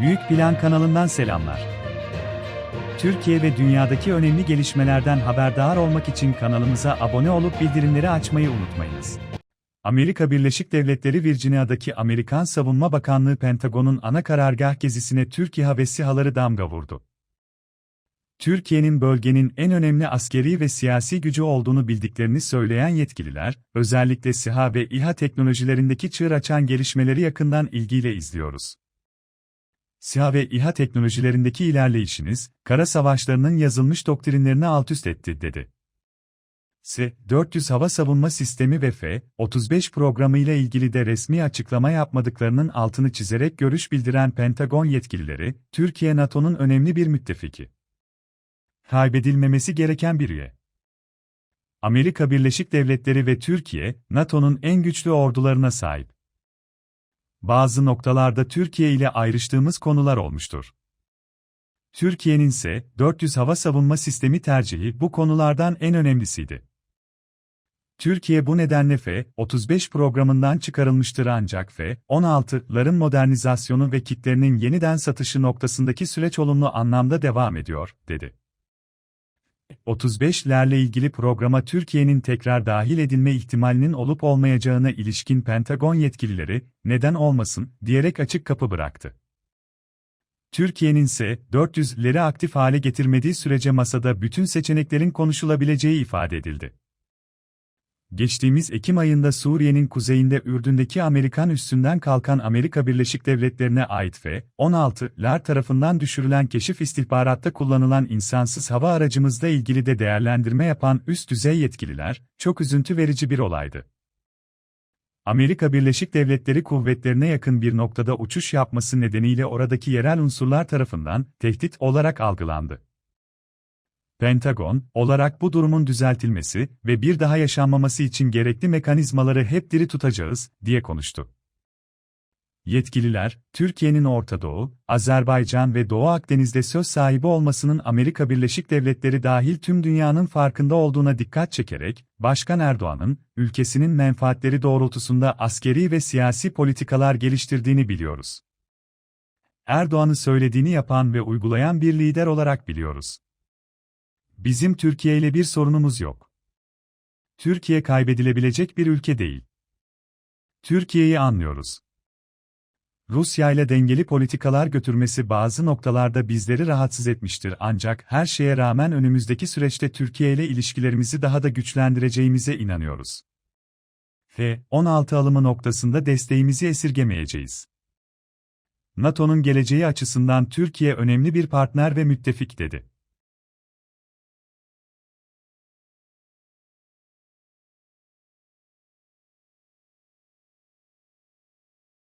Büyük Plan kanalından selamlar. Türkiye ve dünyadaki önemli gelişmelerden haberdar olmak için kanalımıza abone olup bildirimleri açmayı unutmayınız. Amerika Birleşik Devletleri Virginia'daki Amerikan Savunma Bakanlığı Pentagon'un ana karargah gezisine Türk İHA ve SİHA'ları damga vurdu. Türkiye'nin bölgenin en önemli askeri ve siyasi gücü olduğunu bildiklerini söyleyen yetkililer, özellikle SİHA ve İHA teknolojilerindeki çığır açan gelişmeleri yakından ilgiyle izliyoruz. SİHA ve İHA teknolojilerindeki ilerleyişiniz, kara savaşlarının yazılmış doktrinlerini altüst etti, dedi. S-400 hava savunma sistemi ve F-35 programı ile ilgili de resmi açıklama yapmadıklarının altını çizerek görüş bildiren Pentagon yetkilileri, Türkiye NATO'nun önemli bir müttefiki. Kaybedilmemesi gereken bir üye. Amerika Birleşik Devletleri ve Türkiye, NATO'nun en güçlü ordularına sahip. Bazı noktalarda Türkiye ile ayrıştığımız konular olmuştur. Türkiye'nin ise 400 hava savunma sistemi tercihi bu konulardan en önemlisiydi. Türkiye bu nedenle F-35 programından çıkarılmıştır ancak F-16'ların modernizasyonu ve kitlerinin yeniden satışı noktasındaki süreç olumlu anlamda devam ediyor, dedi. 35'lerle ilgili programa Türkiye'nin tekrar dahil edilme ihtimalinin olup olmayacağına ilişkin Pentagon yetkilileri, neden olmasın, diyerek açık kapı bıraktı. Türkiye'nin ise 400'leri aktif hale getirmediği sürece masada bütün seçeneklerin konuşulabileceği ifade edildi. Geçtiğimiz Ekim ayında Suriye'nin kuzeyinde Ürdün'deki Amerikan üssünden kalkan Amerika Birleşik Devletleri'ne ait F-16'lar tarafından düşürülen keşif istihbaratta kullanılan insansız hava aracımızla ilgili de değerlendirme yapan üst düzey yetkililer, çok üzüntü verici bir olaydı. Amerika Birleşik Devletleri kuvvetlerine yakın bir noktada uçuş yapması nedeniyle oradaki yerel unsurlar tarafından tehdit olarak algılandı. Pentagon, olarak bu durumun düzeltilmesi ve bir daha yaşanmaması için gerekli mekanizmaları hep diri tutacağız, diye konuştu. Yetkililer, Türkiye'nin Orta Doğu, Azerbaycan ve Doğu Akdeniz'de söz sahibi olmasının Amerika Birleşik Devletleri dahil tüm dünyanın farkında olduğuna dikkat çekerek, Başkan Erdoğan'ın, ülkesinin menfaatleri doğrultusunda askeri ve siyasi politikalar geliştirdiğini biliyoruz. Erdoğan'ın söylediğini yapan ve uygulayan bir lider olarak biliyoruz. Bizim Türkiye ile bir sorunumuz yok. Türkiye kaybedilebilecek bir ülke değil. Türkiye'yi anlıyoruz. Rusya ile dengeli politikalar götürmesi bazı noktalarda bizleri rahatsız etmiştir ancak her şeye rağmen önümüzdeki süreçte Türkiye ile ilişkilerimizi daha da güçlendireceğimize inanıyoruz. F-16 alımı noktasında desteğimizi esirgemeyeceğiz. NATO'nun geleceği açısından Türkiye önemli bir partner ve müttefik dedi.